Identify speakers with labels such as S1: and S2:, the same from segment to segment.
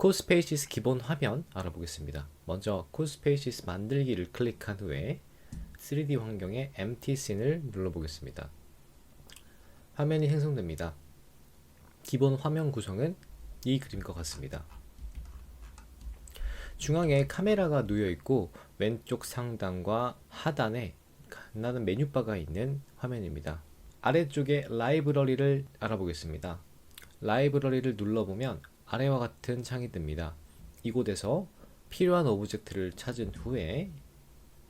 S1: 코스페이시스 기본 화면 알아보겠습니다. 먼저 코스페이시스 만들기를 클릭한 후에 3D 환경의 empty scene을 눌러보겠습니다. 화면이 생성됩니다. 기본 화면 구성은 이 그림과 같습니다. 중앙에 카메라가 놓여 있고 왼쪽 상단과 하단에 빛나는 메뉴바가 있는 화면입니다. 아래쪽에 라이브러리를 알아보겠습니다. 라이브러리를 눌러보면 아래와 같은 창이 뜹니다. 이곳에서 필요한 오브젝트를 찾은 후에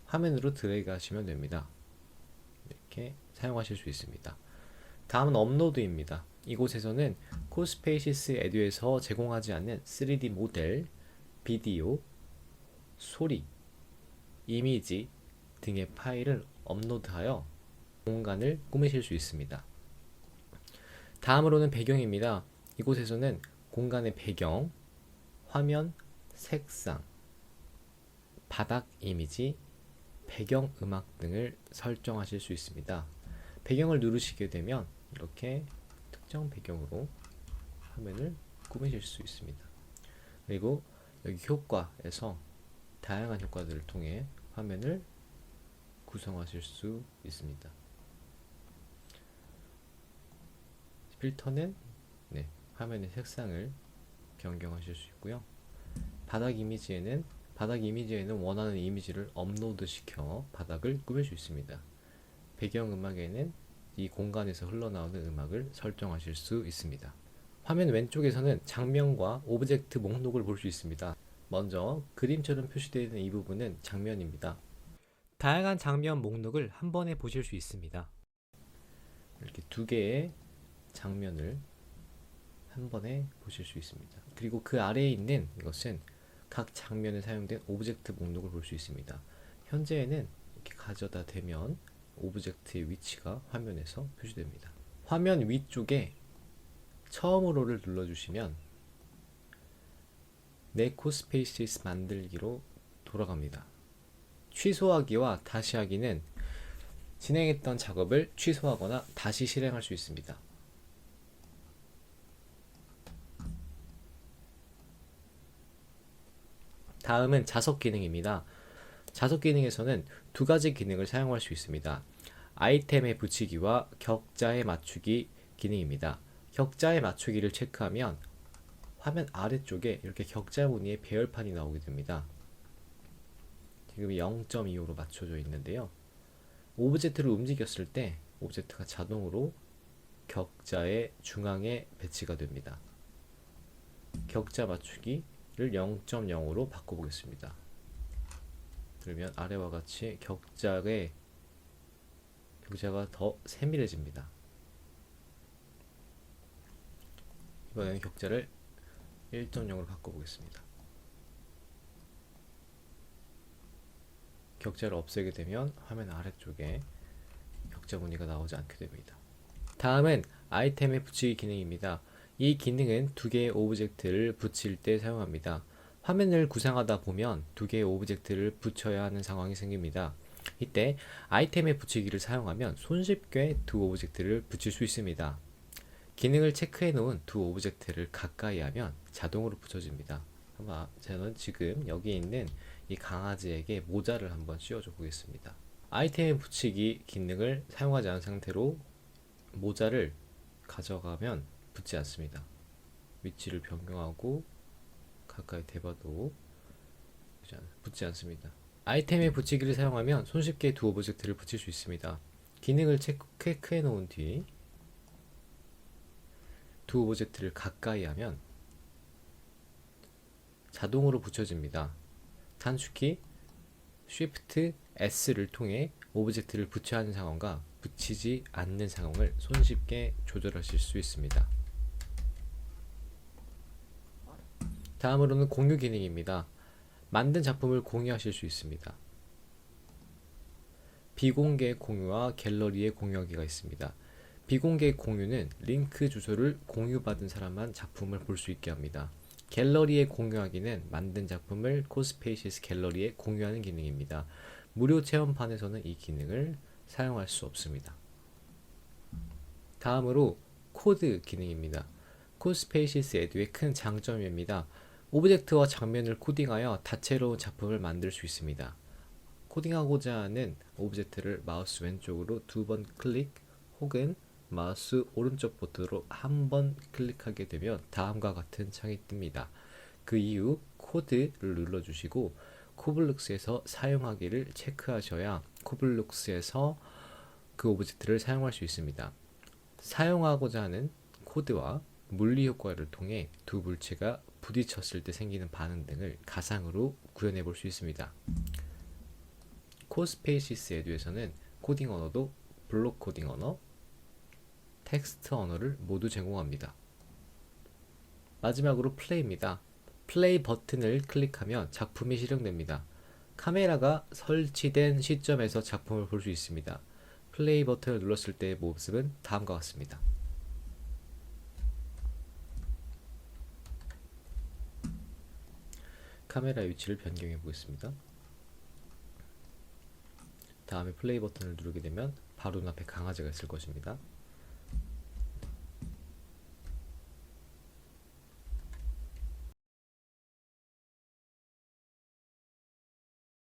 S1: 화면으로 드래그 하시면 됩니다. 이렇게 사용하실 수 있습니다. 다음은 업로드입니다. 이곳에서는 코스페이시스 에듀에서 제공하지 않는 3D 모델, 비디오, 소리, 이미지 등의 파일을 업로드하여 공간을 꾸미실 수 있습니다. 다음으로는 배경입니다. 이곳에서는 공간의 배경, 화면, 색상, 바닥 이미지, 배경 음악 등을 설정하실 수 있습니다. 배경을 누르시게 되면 이렇게 특정 배경으로 화면을 꾸미실 수 있습니다. 그리고 여기 효과에서 다양한 효과들을 통해 화면을 구성하실 수 있습니다. 필터는 네, 화면의 색상을 변경하실 수 있고요. 바닥 이미지에는 바닥 이미지에는 원하는 이미지를 업로드 시켜 바닥을 꾸밀 수 있습니다. 배경 음악에는 이 공간에서 흘러나오는 음악을 설정하실 수 있습니다. 화면 왼쪽에서는 장면과 오브젝트 목록을 볼 수 있습니다. 먼저 그림처럼 표시되어 있는 이 부분은 장면입니다. 다양한 장면 목록을 한 번에 보실 수 있습니다. 이렇게 두 개의 장면을 한 번에 보실 수 있습니다. 그리고 그 아래에 있는 이것은 각 장면에 사용된 오브젝트 목록을 볼 수 있습니다. 현재에는 이렇게 가져다 대면 오브젝트의 위치가 화면에서 표시됩니다. 화면 위쪽에 처음으로를 눌러주시면 네코 스페이시스 만들기로 돌아갑니다. 취소하기와 다시 하기는 진행했던 작업을 취소하거나 다시 실행할 수 있습니다. 다음은 자석 기능입니다. 자석 기능에서는 두 가지 기능을 사용할 수 있습니다. 아이템에 붙이기와 격자에 맞추기 기능입니다. 격자에 맞추기를 체크하면 화면 아래쪽에 이렇게 격자 무늬의 배열판이 나오게 됩니다. 지금 0.25로 맞춰져 있는데요. 오브젝트를 움직였을 때 오브젝트가 자동으로 격자의 중앙에 배치가 됩니다. 격자 맞추기 를 0.0으로 바꿔보겠습니다. 그러면 아래와 같이 격자의 격자가 더 세밀해집니다. 이번에는 격자를 1.0으로 바꿔보겠습니다. 격자를 없애게 되면 화면 아래쪽에 격자 무늬가 나오지 않게 됩니다. 다음은 아이템에 붙이기 기능입니다. 이 기능은 두 개의 오브젝트를 붙일 때 사용합니다. 화면을 구상하다 보면 두 개의 오브젝트를 붙여야 하는 상황이 생깁니다. 이때 아이템에 붙이기를 사용하면 손쉽게 두 오브젝트를 붙일 수 있습니다. 기능을 체크해 놓은 두 오브젝트를 가까이 하면 자동으로 붙여집니다. 아마 저는 지금 여기 있는 이 강아지에게 모자를 한번 씌워줘 보겠습니다. 아이템에 붙이기 기능을 사용하지 않은 상태로 모자를 가져가면 붙지 않습니다. 위치를 변경하고 가까이 대봐도 붙지 않습니다. 아이템에 붙이기를 사용하면 손쉽게 두 오브젝트를 붙일 수 있습니다. 기능을 체크해 놓은 뒤 두 오브젝트를 가까이 하면 자동으로 붙여집니다. 단축키 Shift S를 통해 오브젝트를 붙여야 하는 상황과 붙이지 않는 상황을 손쉽게 조절하실 수 있습니다. 다음으로는 공유 기능입니다. 만든 작품을 공유하실 수 있습니다. 비공개 공유와 갤러리에 공유하기가 있습니다. 비공개 공유는 링크 주소를 공유받은 사람만 작품을 볼 수 있게 합니다. 갤러리에 공유하기는 만든 작품을 코스페이시스 갤러리에 공유하는 기능입니다. 무료 체험판에서는 이 기능을 사용할 수 없습니다. 다음으로 코드 기능입니다. 코스페이시스 에듀의 큰 장점입니다. 오브젝트와 장면을 코딩하여 다채로운 작품을 만들 수 있습니다. 코딩하고자 하는 오브젝트를 마우스 왼쪽으로 두 번 클릭 혹은 마우스 오른쪽 버튼으로 한 번 클릭하게 되면 다음과 같은 창이 뜹니다. 그 이후 코드를 눌러주시고 코블룩스에서 사용하기를 체크하셔야 코블룩스에서 그 오브젝트를 사용할 수 있습니다. 사용하고자 하는 코드와 물리 효과를 통해 두 물체가 부딪혔을 때 생기는 반응 등을 가상으로 구현해 볼 수 있습니다. 코스페이시스 에듀에서는 코딩 언어도 블록 코딩 언어, 텍스트 언어를 모두 제공합니다. 마지막으로 플레이입니다. 플레이 버튼을 클릭하면 작품이 실행됩니다. 카메라가 설치된 시점에서 작품을 볼 수 있습니다. 플레이 버튼을 눌렀을 때의 모습은 다음과 같습니다. 카메라 위치를 변경해 보겠습니다. 다음에 플레이 버튼을 누르게 되면 바로 눈앞에 강아지가 있을 것입니다.